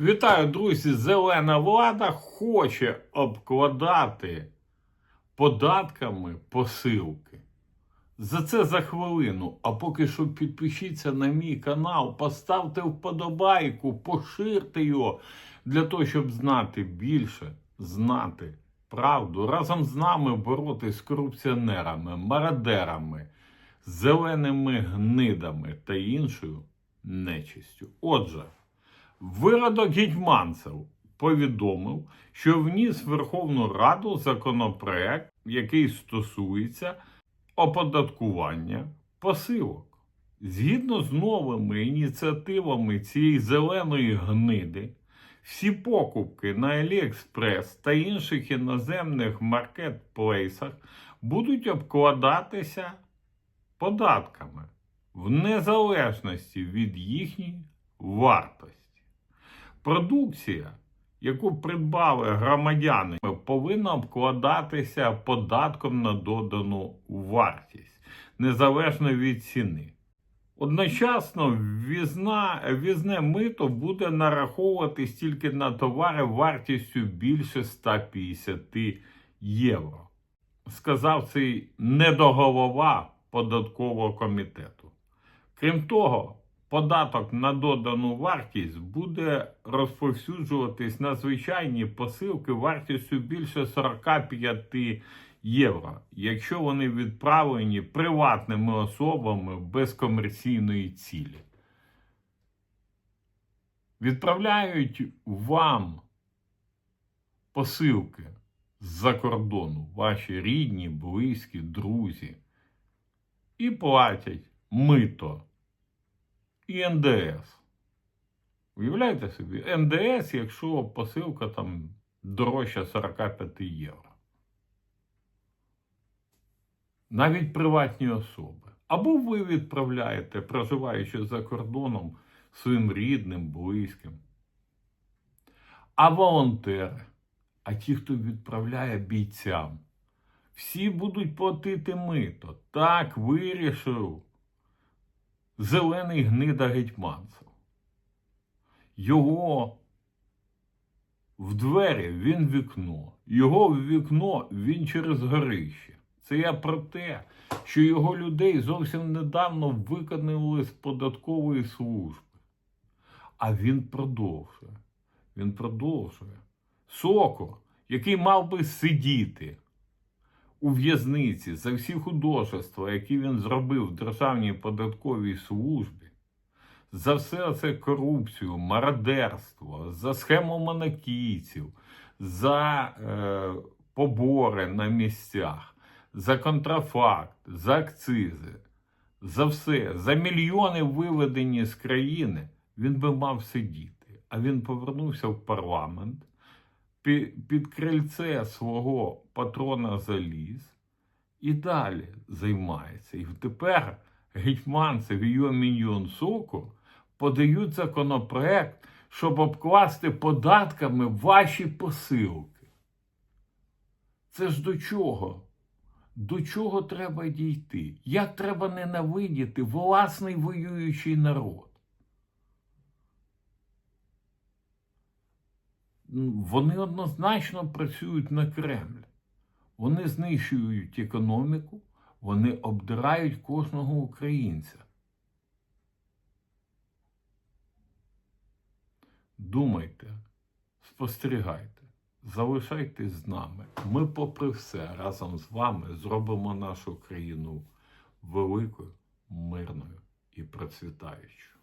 Вітаю, друзі! Зелена влада хоче обкладати податками посилки. За це за хвилину. А поки що підпишіться на мій канал, поставте вподобайку, поширте його для того, щоб знати більше, знати правду. Разом з нами боротись з корупціонерами, мародерами, зеленими гнидами та іншою нечистю. Отже. Виродок Гетьманцев повідомив, що вніс в Верховну Раду законопроект, який стосується оподаткування посилок. Згідно з новими ініціативами цієї зеленої гниди, всі покупки на Аліекспрес та інших іноземних маркетплейсах будуть обкладатися податками в незалежності від їхньої вартості. Продукція, яку придбали громадяни, повинна обкладатися податком на додану вартість, незалежно від ціни. Одночасно ввізна, ввізне мито буде нараховуватись тільки на товари вартістю більше 150 євро, сказав цей недоголова податкового комітету. Крім того, податок на додану вартість буде розповсюджуватись на звичайні посилки вартістю більше 45 євро, якщо вони відправлені приватними особами без комерційної цілі. Відправляють вам посилки з-за кордону, ваші рідні, близькі, друзі, і платять мито і НДС. Уявляєте собі, НДС, якщо посилка там дорожча 45 євро. Навіть приватні особи. Або ви відправляєте, проживаючи за кордоном, своїм рідним, близьким. А волонтери, а ті, хто відправляє бійцям, всі будуть платити мито. Так вирішив зелений гнида гетьманцев. Його в двері він вікно, його в вікно він через горище. Це я про те, що його людей зовсім недавно виконали з податкової служби. А він продовжує. Він продовжує. Сокор, який мав би сидіти у в'язниці за всі художества, які він зробив в Державній податковій службі, за все це корупцію, мародерство, за схему монокійців, за е, побори на місцях, за контрафакт, за акцизи, за все, за мільйони виведені з країни, він би мав сидіти. А він повернувся в парламент під, крильце свого патрона заліз і далі займається. І тепер гетьманцев і його міньйон Соку подають законопроект, щоб обкласти податками ваші посилки. Це ж до чого? До чого треба дійти? Як треба ненавидіти власний воюючий народ? Вони однозначно працюють на Кремль. Вони знищують економіку, вони обдирають кожного українця. Думайте, спостерігайте, залишайтесь з нами. Ми, попри все, разом з вами зробимо нашу країну великою, мирною і процвітаючою.